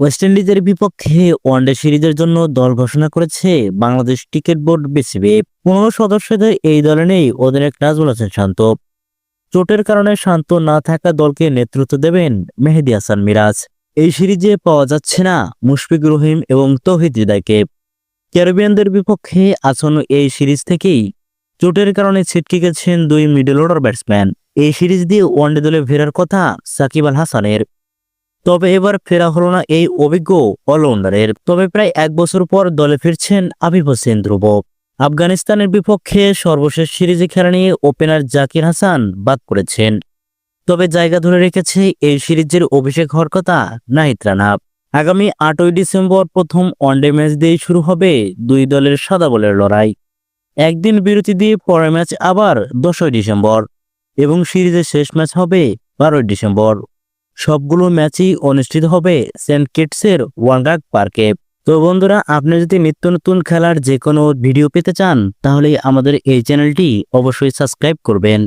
West ইন্ডিজের বিপক্ষে one day সিরিজের জন্য দল ঘোষণা করেছে বাংলাদেশ ক্রিকেট বোর্ড বিসিবি পনেরো সদস্যদের এই দলে নেই অধিনায়ক নাজমুল হাসান শান্ত। চোটের কারণে শান্ত না থাকা দলকে নেতৃত্ব দেবেন মেহেদি হাসান মিরাজ। এই সিরিজে পাওয়া যাচ্ছে না মুশফিক রহিম এবং তৌহিদ হৃদয়কে। ক্যারিবিয়ানদের বিপক্ষে আসন্ন এই সিরিজ থেকেই চোটের কারণে ছিটকে গেছেন দুই মিডল অর্ডার ব্যাটসম্যান এই সিরিজ দিয়ে ওয়ানডে দলে ফেরার কথা সাকিব আল হাসানের। তবে এবার ফেরা হলো না এই অভিজ্ঞ অলরাউন্ডারের। তবে প্রায় এক বছর পর দলে ফিরছেন আবিব হোসেন ধ্রুব। আফগানিস্তানের বিপক্ষে সর্বশেষ সিরিজে খেলা নিয়ে ওপেনার জাকির হাসান বাদ করেছেন তবে জায়গা ধরে রেখেছে এই সিরিজের অভিষেক হওয়ার কথা নাহিদ রানা। আগামী আটই ডিসেম্বর প্রথম ওয়ানডে ম্যাচ দিয়েই শুরু হবে দুই দলের সাদা বলের লড়াই। একদিন বিরতি দিয়ে পরের ম্যাচ আবার দশই ডিসেম্বর এবং সিরিজের শেষ ম্যাচ হবে বারোই ডিসেম্বর। সবগুলো ম্যাচই অনুষ্ঠিত হবে সেন্ট কিটসের ওয়ানগাক পার্কে। তো বন্ধুরা, আপনি যদি নিত্য নতুন খেলার যে কোনো ভিডিও পেতে চান, তাহলে আমাদের এই চ্যানেলটি অবশ্যই সাবস্ক্রাইব করবেন।